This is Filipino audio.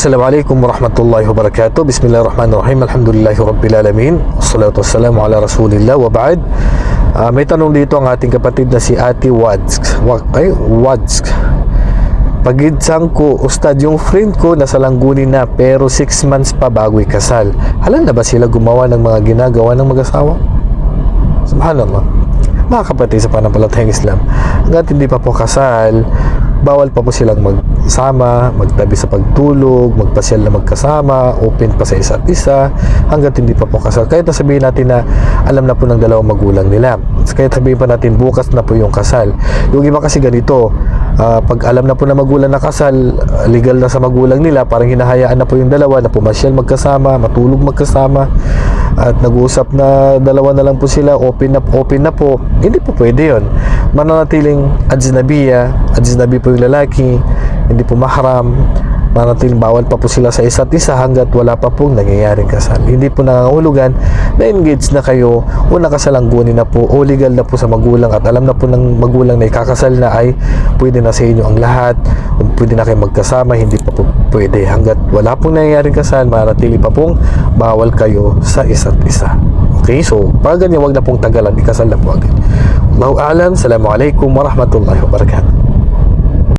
Assalamualaikum warahmatullahi wabarakatuh Bismillahirrahmanirrahim Alhamdulillahi Rabbil Alamin Assalatu wassalamu ala Rasulillah wa ba'd Ah, May tanong dito ang ating kapatid na si Ate Wads Wa- Ay, Wads Pagidsang ko, Ustad, yung friend ko nasa Langgunin na pero 6 months pa bago ikasal. Halan na ba sila gumawa ng mga ginagawa ng mag-asawa? Subhanallah. Mga kapatid sa panampalatayang Islam, hanggat hindi pa po kasal, bawal pa po silang magsama, magtabi sa pagtulog, magpasyal na magkasama, open pa sa isa't isa, hanggat hindi pa po kasal. Kahit na sabihin natin na alam na po ng dalawang magulang nila. Kahit sabihin pa natin bukas na po yung kasal. Yung iba kasi ganito, ah, pag alam na po na magulang na kasal, legal na sa magulang nila, parang hinahayaan na po yung dalawa na pumasyal magkasama, matulog magkasama, at nag-uusap na dalawa na lang po sila, open na open na po. Hindi po pwede yon. Mananatiling ajnabiya, ajnabi po yung lalaki, hindi po mahram, mananatiling bawal pa po sila sa isa't isa hanggat wala pa pong nangyayaring kasal. Hindi po nangangahulugan na engaged na kayo o nakasalanggunin na po o legal na po sa magulang at alam na po ng magulang na ikakasal na ay pwede na sa inyo ang lahat o pwede na kayo magkasama, hindi pa po pwede. Hanggat wala pong nangyayaring kasal, manatili pa pong bawal kayo sa isa't isa. Okay, so pag ganyan, wag na pong tagalan, ikasal na po agad. Allahu alam, Assalamualaikum warahmatullahi wabarakatuh.